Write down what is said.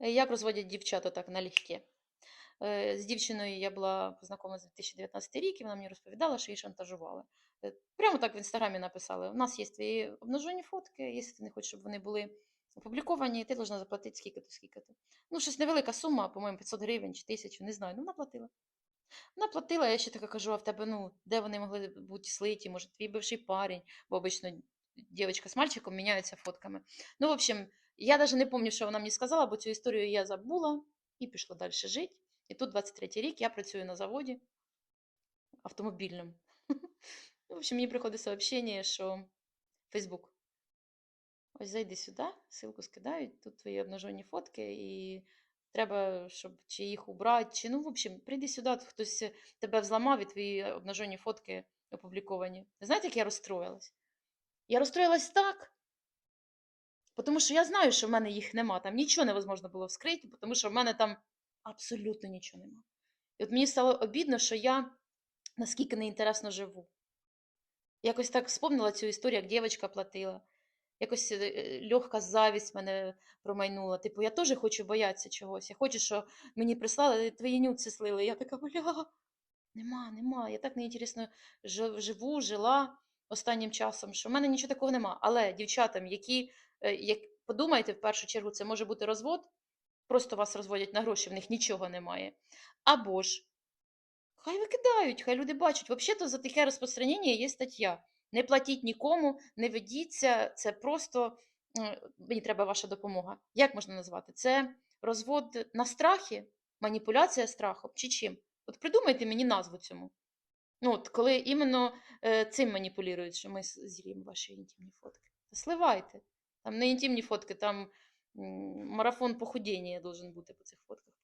Е, Як розводять дівчата так налегке. З дівчиною я була познайомилася 2019 рік, і вона мені розповідала, що її шантажували. Е, Прямо так в інстаграмі написали: у нас є твої обнажені фотки, якщо ти не хочеш, щоб вони були опубліковані, ти повинна заплатити скільки-то, скільки-то. Ну, щось невелика сума, по-моєму, 500 гривень чи 1000, не знаю. Ну, вона платила. Вона платила, я ще така кажу, а в тебе, ну, де вони могли бути слиті, може, твій бивший парень, бо обично дівчинка з мальчиком міняються фотками. Ну, в общем, я навіть не пам'ятаю, що вона мені сказала, бо цю історію я забула і пішла далі жити. І тут 23 рік я працюю на заводі автомобільному. В общем, мені приходить сообщення, що Facebook. Ось зайди сюди, ссылку скидають, тут твої обнажені фотки, і треба, щоб чи їх убрати, чи ну, в общем, прийди сюди, хтось тебе взламав і твої обнажені фотки опубліковані. Знаєте, як я розстроїлась? Я розстроїлась так, тому що я знаю, що в мене їх нема. Там нічого невозможно було вскрити, тому що в мене там абсолютно нічого нема. І от мені стало обідно, що я наскільки неінтересно живу. Якось так вспомнила цю історію, як дівчинка платила. Якось е, легка завість мене промайнула. Типу, я теж хочу боятися чогось. Я хочу, що мені прислали твої нюци слили. Я така, бля, нема, нема. Я так неінтересно жи- живу, жила останнім часом, що в мене нічого такого нема. Але дівчатам, які, е, як подумайте, в першу чергу, це може бути розвод, просто вас розводять на гроші, в них нічого немає. Або ж Хай викидають, хай люди бачать. Взагалі-то за таке розпространення є стаття. Не платіть нікому, не ведіться, це просто мені треба ваша допомога. Як можна назвати? Це розвод на страхі, маніпуляція страхом чи чим? От придумайте мені назву цьому. Ну, от коли іменно е, цим маніпулюють, що ми с- ваші інтимні фотки. Сливайте. Там не інтимні фотки, там марафон похудіння должен бути по цих фотках.